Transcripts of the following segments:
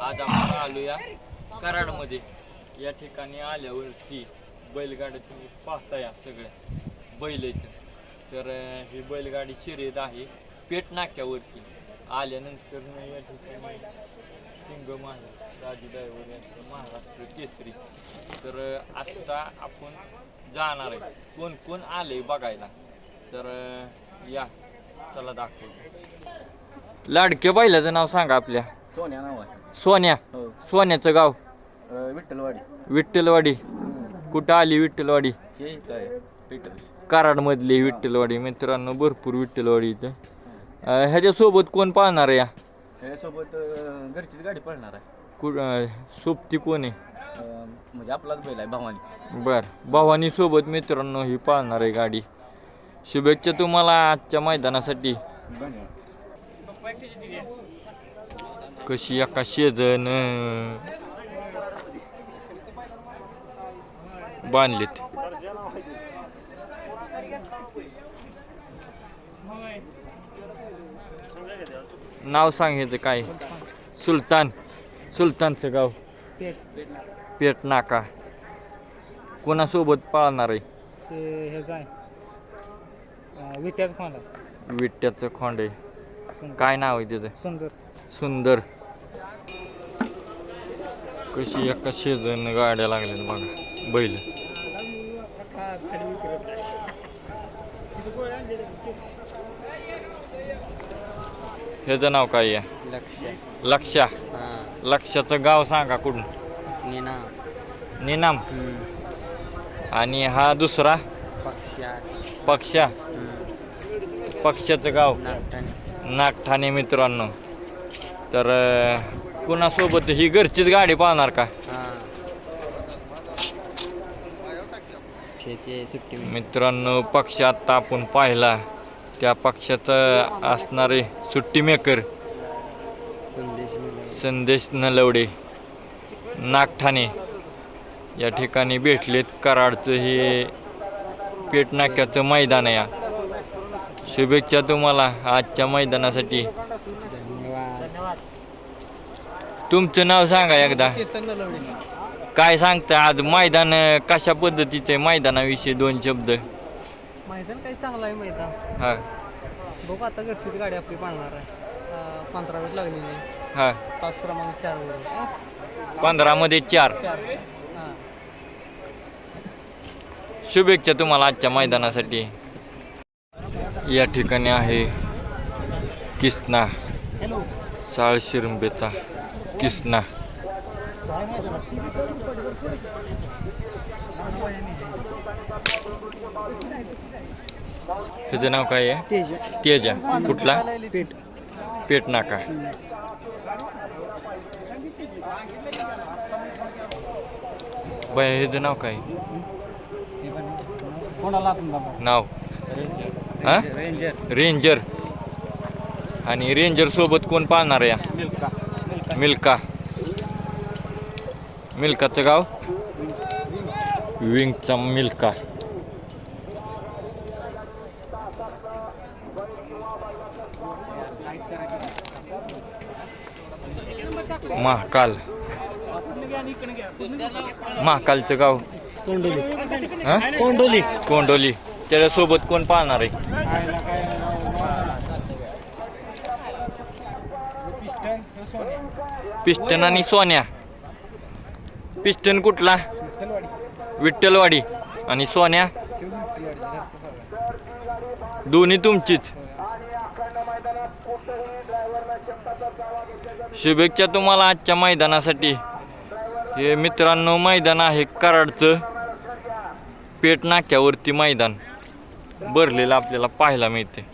आज आपण आलो या कराडमध्ये. या ठिकाणी आल्यावरती बैलगाडी तुम्ही पाहता या सगळ्या बैल इथं तर ही बैलगाडी शर्यत आहे पेट नाक्यावरती आल्यानंतर न या ठिकाणी सिंग महाराज राजू ड्रायव्हर यांचं महाराष्ट्र केसरी. तर आत्ता आपण जाणार आहे. कोण कोण आले बघायला? तर या. चला दाखव लाडक्या बैलाचं नाव सांगा आपल्या. सोन्या नाव आहे सोन्या. हो. सोन्याचं गाव. अं, विठ्ठलवाडी. विठ्ठलवाडी. कुठं आली विठ्ठलवाडी? हे काय पीटर कराडमधली विठ्ठलवाडी. मित्रांनो भरपूर विठ्ठलवाडी इथं. अं, ह्याच्यासोबत कोण पाहणार आहे या? ह्यासोबत अं, घरचीच गाडी पळणार आहे. कु अं, सोबती कोण आहे? अं, म्हणजे आपलाच बैल आहे भवानी. बर. भवानी सोबत मित्रांनो ही पाहणार आहे गाडी. शुभेच्छा तुम्हाला आजच्या मैदानासाठी. धन्यवाद. कशी एका शेजन बांधलीत. नाव सांगायचं काय? सुलतान. सुलतानचं गाव. पेट नाका. कोणासोबत पाळणार आहे? ते विट्याच खोंडा विट्याचं खोंड आहे. काय नाव आहे त्याचं? सुंदर. सुंदर. कशी एका शेजन गाड्या लागल्यात बघा बैल. त्याचं नाव काय आहे? लक्ष. लक्षा. लक्षाचं गाव सांगा कुठून? नीना निनाम. आणि हा दुसरा? पक्षा. पक्षा. पक्षाचं गाव. नागठाणे. नागठाणे मित्रांनो. तर कुणासोबत ही घरचीच गाडी पाहणार का? हां. शेती सुट्टी मित्रांनो पक्ष आत्ता आपण पाहिला. त्या पक्षाचं असणारे सुट्टी मेकर संदेश नलवडे. नागठाणे या ठिकाणी भेटलेत. कराडचं हे पेटनाक्याचं मैदान आहे. या शुभेच्छा तुम्हाला आजच्या मैदानासाठी. तुमचं नाव सांगा एकदा. काय सांगता आज? मैदान अं, कशा पद्धतीचं आहे मैदानाविषयी दोन शब्द? मैदान काही चांगलं आहे मैदान. हा. बघू आता घरचीच गाडी आपली पाळणार आहे. पंधरा वेळ लागलेली आहे हा. तास क्रमांक चार वर पंधरामध्ये चार. चार. हां. शुभेच्छा तुम्हाला आजच्या मैदानासाठी. या ठिकाणी आहे किसना. साळशिरंबेचा किसना त्याचं नाव काय आहे? तेज. कुठला? पेट पेट नाका बाय ह्याचं नाव काय? नाव. हा? रेंजर. रेंजर. आणि रेंजर सोबत कोण पाहणार आहे या? मिल्का मिल्का मिल्काचं गाव विंगचा मिल्का महाकाल महाकालचं गाव तोंडोली हा तोंडोली कोंडोली त्याच्यासोबत कोण पाहणार आहे पिस्टन आणि सोन्या. पिस्टन कुठला? विठ्ठलवाडी. आणि सोन्या? दोन्ही तुमचीच. शुभेच्छा तुम्हाला आजच्या मैदानासाठी. हे मित्रांनो मैदान आहे कराडचं. पेट नाक्यावरती मैदान. भरलेलं आपल्याला पाहायला मिळते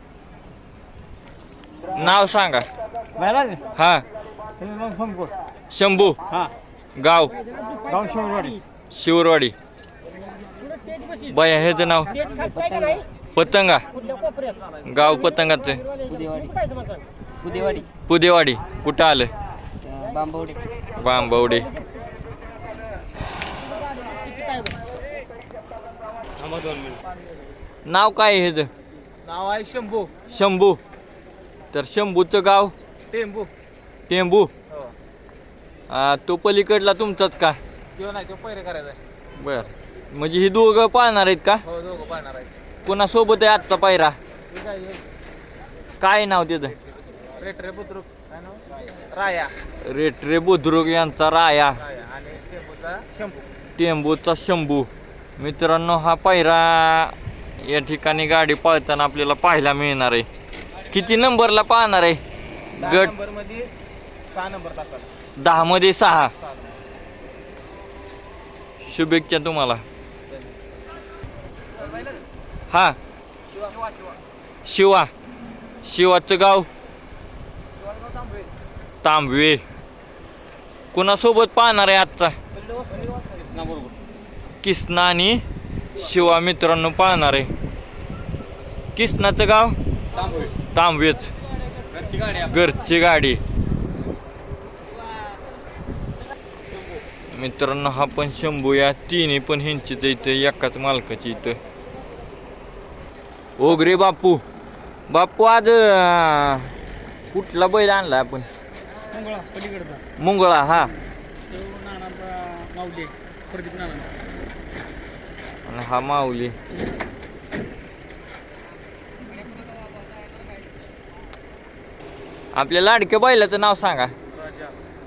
नाव सांगा. हा. शंभू. हां. गाव? गाव शिवरवाडी. शिवरवाडी. बया ह्याचं नाव? पतंगा. गाव पतंगाचं. उदेवाडी पुदेवाडी. कुठं आलं? बांबवडे. बांबवडे. नाव काय आहे ह्याचं? नाव आहे शंभू. शंभू. तर शंभूचं गाव? टेंबू. टेंबू? आ, तो पलीकडला तुमचाच का? तो नाही तो पैरे करायचा आहे. बर. म्हणजे ही दोघं पाळणार आहेत का? हो दोघं पाळणार आहे कोणासोबत आहे आजचा पायरा? काय नाव त्याचं? रेट रे बुद्रुक. काय नाव? राया. रेटरे बुद्रुक यांचा राया. राया. आणि शंभू. टेंबूचा शंभू. मित्रांनो हा पायरा या ठिकाणी गाडी पळताना आपल्याला पाहायला मिळणार आहे. किती नंबरला पाहणार आहे? गट? मध्ये सहा नंबर तासाला. दहा मध्ये सहा. शुभेच्छा तुम्हाला. हा. शिवा. शिवाचं गाव. तांबवे. कुणासोबत पाहणार आहे आजचा? किसना आणि शिवा मित्रांनो पाहणार आहे. किसनाचं गाव? तांबवेच. घरची गाडी. मित्रांनो हा पण शंभू या तिन्ही पण ह्यांचीच इथं एकाच मालकाची इथं. ओगरे बापू. बापू आज कुठला बैल आणला आपण? मंगळा हा. आणि हा माऊली. आपल्या लाडक्या बैलाचं नाव सांगा.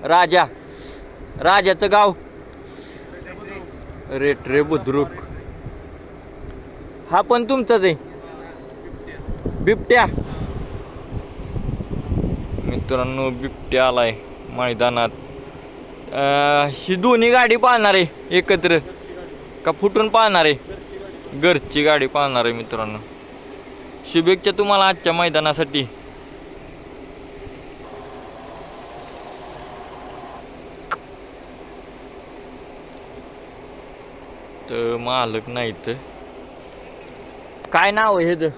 राजा. राजाचं गाव. रेटरे बुद्रुक. हा पण तुमचाच आहे. बिबट्या. मित्रांनो बिबट्या आलाय मैदानात. ही दोन्ही गाडी पाहणार आहे एकत्र. का फुटून पाहणार आहे? घरची गाडी पाहणार आहे मित्रांनो. शुभेच्छा तुम्हाला आजच्या मैदानासाठी. मालक नाही तर काय नाव आहे ह्याचं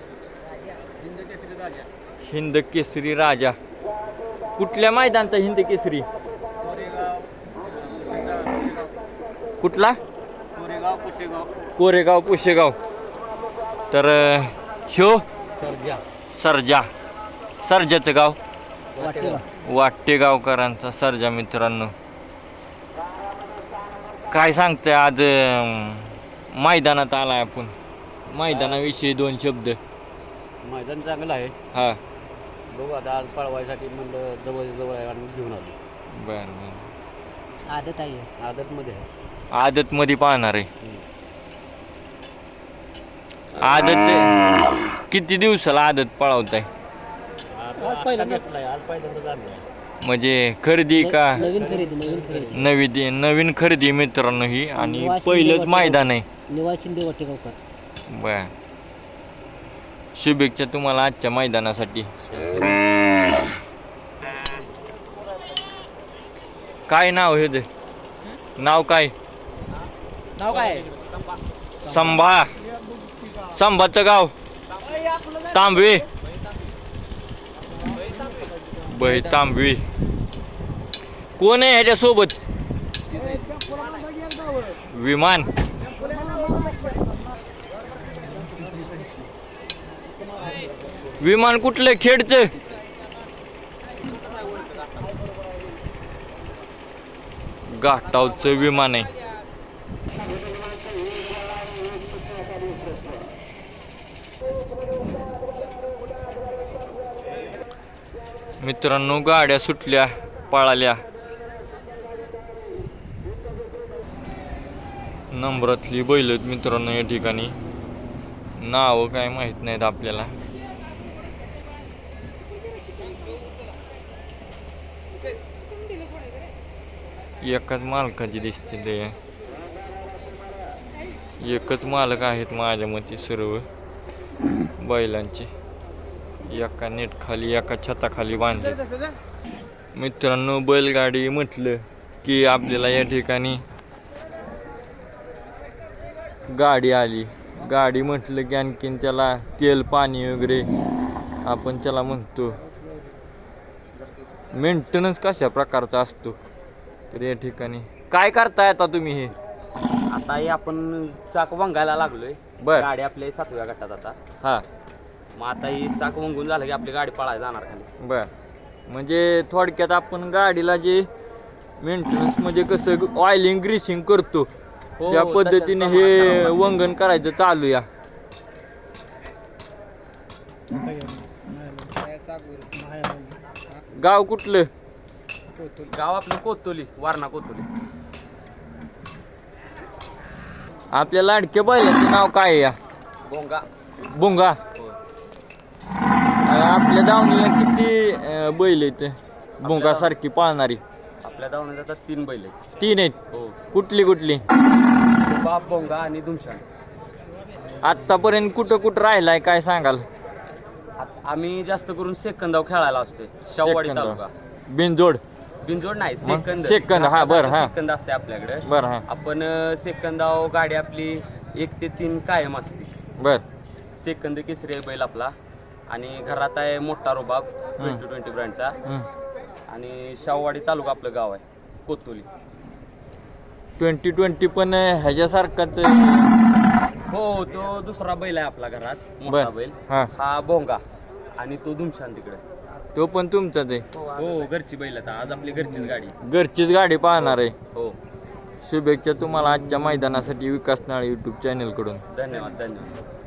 हिंद केसरी राजा. कुठल्या मैदानचा हिंद केसरी? कुठला? कोरेगाव पुशेगाव. तर ह्यो? सर्जा. सर्जा. सर्जाचं गाव? वाटते गावकरांचा सर्जा मित्रांनो. काय सांगतंय आज मैदानात आलाय आपण. मैदानाविषयी दोन शब्द. मैदान चांगलं आहे. हा. बघू आता आज पळवायसाठी म्हणलं जवळ जवळ आहे आणि घेऊन आलो. बर बर. आदत आहे. आदतमध्ये आहे. आदतमध्ये पाहणार आहे. आदत किती दिवसाला आदत पळवत आहे आज पहिल्यांदा आज पहिल्यांदा झालं आहे म्हणजे खरेदी का? नवीन खरेदी नवीन खरेदी. नवी नवीन खरेदी मित्रांनो ही आणि पहिलंच मैदान आहे. निवास शिंदे वाटेगावकर. बर. शुभेच्छा तुम्हाला आजच्या मैदानासाठी. काय नाव हे ते? नाव काय? नाव काय? संभा. संभाचं गाव. तांबवे. बै तांबवे कोण आहे ह्याच्यासोबत विमान विमान कुठलं खेडचं घाटावचं विमान आहे मित्रांनो गाड्या सुटल्या पळाल्या. नंबरातली बैल आहेत मित्रांनो या ठिकाणी. नावं काय माहीत नाहीत आपल्याला. एकाच मालकाची दिसते ते. एकच मालक आहेत माझ्या मते सर्व बैलांचे. एका नेट खाली एका छताखाली बांधले. मित्रांनो बैलगाडी म्हटलं की आपल्याला या ठिकाणी गाडी आली. गाडी म्हटलं की आणखीन त्याला तेल पाणी वगैरे आपण त्याला म्हणतो. मेंटेनन्स कशा प्रकारचा असतो? तर या ठिकाणी काय करताय आता तुम्ही हे? आता हे आपण चाक वंगायला लागलोय. बर. गाडी आपल्या सातव्या गटात आता. हा. मग आता ही चाक वंगून झालं की आपली गाडी पळायला जाणार खाली. बर. म्हणजे थोडक्यात आपण गाडीला जे मेंटेनन्स म्हणजे कसं ऑइलिंग ग्रीसिंग करतो हो, त्या तशाच पद्धतीने हे. वंगण करायचं चालू या. गाव कुठलं? गाव आपलं कोतोली वारणा कोतोली. आपल्या लाडक्या बैलाचं नाव काय आहे या? बोंगा बुंगा आपल्या दावणीला किती अं, बैल आहेत? बुंगा सारखी पाळणारी. आपल्या धावण्यात जातात तीन बैल आहेत. तीन आहेत? हो. कुठली कुठली? बाप बोंगा आणि दुमशान. आतापर्यंत कुठं कुठं राहिलाय काय सांगाल? आत- आम्ही जास्त करून सेकंदाव खेळायला असतोय शाहवाडी सेकंद. तालुका. बिनजोड. बिनजोड नाही सेकंद. सेकंद, हा, बरं, हा. सेकंद असते आपल्याकडे. बरं हा. आपण अं, सेकंदाव गाडी आपली एक ते तीन कायम असते. बर. सेकंद केसरी आहे बैल आपला. आणि घरात आहे मोठा रुबाब ट्वेंटी ट्वेंटी ब्रँडचा. आणि शाहवाडी तालुका आपलं गाव आहे कोतोली. ट्वेंटी ट्वेंटी पण ह्याच्यासारखाच हो तो दुसरा बैल आहे आपला घरात मोठा. बैल. हा. हा बोंगा आणि तो दुमशान तिकडे. तो पण तुमचाच आहे. हो घरची बैल आता आज आपली घरचीच गाडी. घरचीच गाडी पाहणार आहे. हो. शुभेच्छा तुम्हाला आजच्या मैदानासाठी विकास नाळे यूट्यूब चॅनलकडून धन्यवाद धन्यवाद.